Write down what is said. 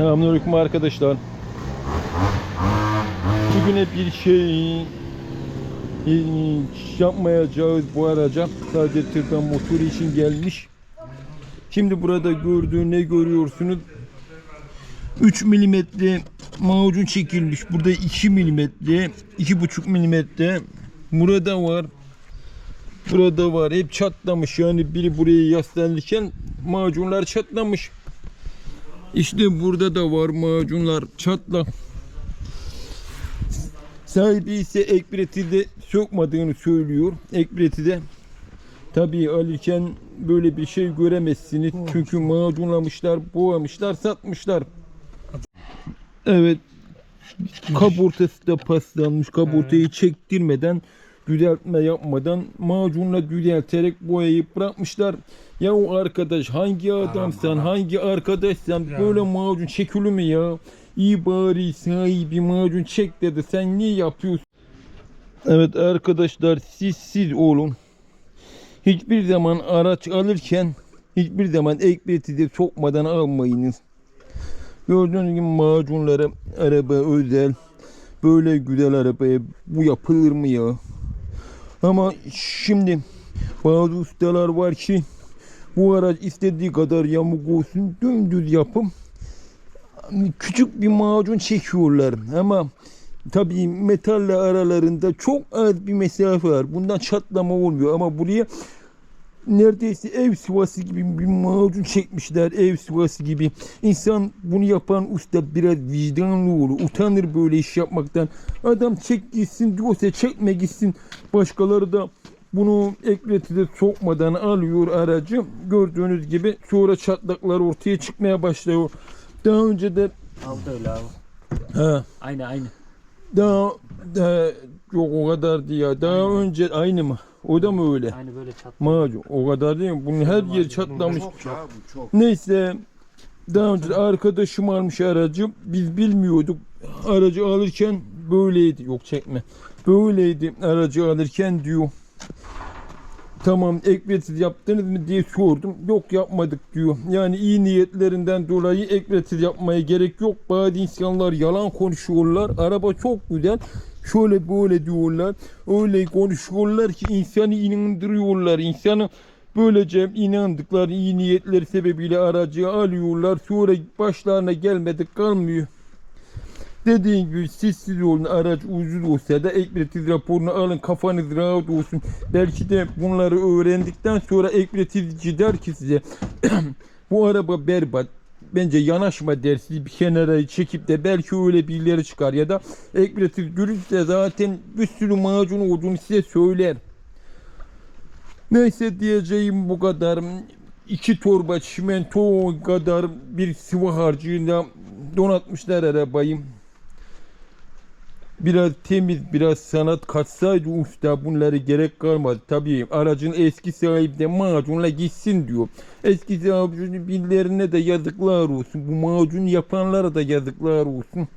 Selamünaleyküm arkadaşlar. Bugüne bir şey yapmayacağız bu araca. Sadece tırdan motor için gelmiş. Şimdi burada gördüğün ne görüyorsunuz? 3 milimetre macun çekilmiş. Burada 2 milimetre, 2,5 milimetre. Burada var. Burada var. Hep çatlamış. Yani biri buraya yaslanırken macunlar çatlamış. İşte burada da var macunlar çatlak. Sahibi ise ekbreti de sokmadığını söylüyor. Ekbreti de tabii alırken böyle bir şey göremezsiniz. Çünkü macunlamışlar, boğamışlar, satmışlar. Evet. Kaburtası da paslanmış. Kaburtayı çektirmeden düzeltme yapmadan macunla düzelterek boyayıp bırakmışlar. Ya o arkadaş hangi adamsan hangi arkadaşsan böyle macun çekilir mi ya? İyi bari sahibi macun çek dedi. Sen niye yapıyorsun? Evet arkadaşlar siz siz olun. Hiçbir zaman araç alırken hiçbir zaman ekleti de sokmadan almayınız. Gördüğünüz gibi macunlara araba özel. Böyle güzel arabaya bu yapılır mı ya? Ama şimdi bazı ustalar var ki bu araç istediği kadar yamuk olsun dümdüz yapım küçük bir macun çekiyorlar ama tabii metalle aralarında çok az bir mesafe var. Bundan çatlama olmuyor ama buraya neredeyse ev sıvası gibi bir macun çekmişler ev sıvası gibi. İnsan bunu yapan usta biraz vicdanlı olur. Utanır böyle iş yapmaktan. Adam çek gitsin diyorsa çekme gitsin. Başkaları da bunu ekletide sokmadan alıyor aracı. Gördüğünüz gibi sonra çatlaklar ortaya çıkmaya başlıyor. Daha önce de Aldı öyle abi. ha, Aynı aynı. daha, daha yok o kadar ya. Daha önce aynı mı? O da mı öyle? Aynı böyle çat. Macun o kadar değil mi? Bunun her yeri çatlamış. Çok ya bu çok. Neyse daha önce arkadaşım almış aracı. Biz bilmiyorduk. Aracı alırken böyleydi. Yok çekme. Böyleydi aracı alırken diyor. Tamam ekmetsiz yaptınız mı diye sordum. Yok yapmadık diyor. Yani iyi niyetlerinden dolayı ekmetsiz yapmaya gerek yok. Bazı insanlar yalan konuşuyorlar. Araba çok güzel. Şöyle böyle diyorlar. Öyle konuşuyorlar ki insanı inandırıyorlar. İnsanı böylece inandıkları iyi niyetleri sebebiyle aracı alıyorlar. Sonra başlarına gelmedik kalmıyor. Dediğim gibi siz siz olun araç ucuz olsa da ekbretiz raporunu alın kafanız rahat olsun. Belki de bunları öğrendikten sonra ekbretiz der ki size bu araba berbat. Bence yanaşma dersi bir kenara çekip de belki öyle birileri çıkar ya da ekbretiz görürse zaten bir sürü macun olduğunu size söyler. Neyse diyeceğim bu kadar. İki torba çimento kadar bir sıvı harcıyla donatmışlar arabayı. Biraz temiz, biraz sanat katsaydı usta bunları gerek kalmadı. Tabii aracın eski sahibi de macunla gitsin diyor. Eski sahibinin birilerine de yazıklar olsun. Bu macunu yapanlara da yazıklar olsun.